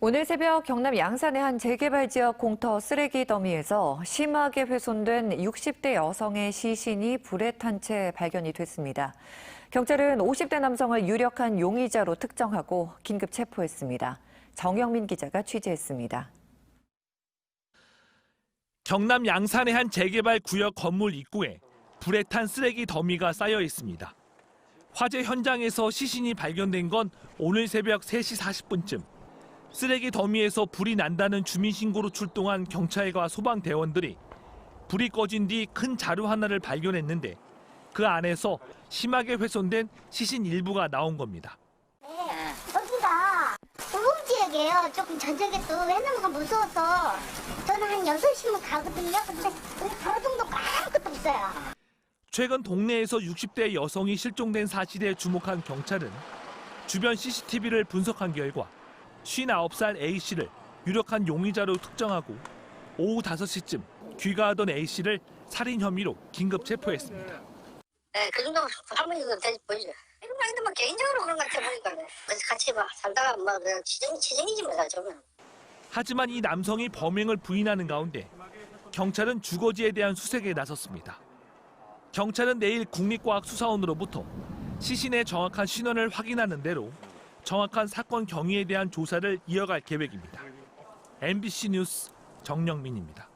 오늘 새벽 경남 양산의 한 재개발 지역 공터 쓰레기 더미에서 심하게 훼손된 60대 여성의 시신이 불에 탄 채 발견이 됐습니다. 경찰은 50대 남성을 유력한 용의자로 특정하고 긴급 체포했습니다. 정영민 기자가 취재했습니다. 경남 양산의 한 재개발 구역 건물 입구에 불에 탄 쓰레기 더미가 쌓여 있습니다. 화재 현장에서 시신이 발견된 건 오늘 새벽 3시 40분쯤. 쓰레기 더미에서 불이 난다는 주민 신고로 출동한 경찰과 소방대원들이 불이 꺼진 뒤 큰 자루 하나를 발견했는데 그 안에서 심하게 훼손된 시신 일부가 나온 겁니다. 네, 여기가 도봉 지역이에요. 조금 저녁에 또 해남가 무서워서 저는 한 6시면 가거든요. 근데 바로 정도 아무것도 없어요. 최근 동네에서 60대 여성이 실종된 사실에 주목한 경찰은 주변 CCTV를 분석한 결과 59살 A씨를 유력한 용의자로 특정하고 오후 5시쯤 귀가하던 A씨를 살인 혐의로 긴급 체포했습니다. 네, 그 정도 할머니도 되지 보이죠. 이건 근데 뭐 개인적으로 그런 것 같아 보니까. 그래서 같이 막 살다가 뭐 그냥 치정, 치정이지 뭐 저는. 하지만 이 남성이 범행을 부인하는 가운데 경찰은 주거지에 대한 수색에 나섰습니다. 경찰은 내일 국립과학수사원으로부터 시신의 정확한 신원을 확인하는 대로 정확한 사건 경위에 대한 조사를 이어갈 계획입니다. MBC 뉴스 정영민입니다.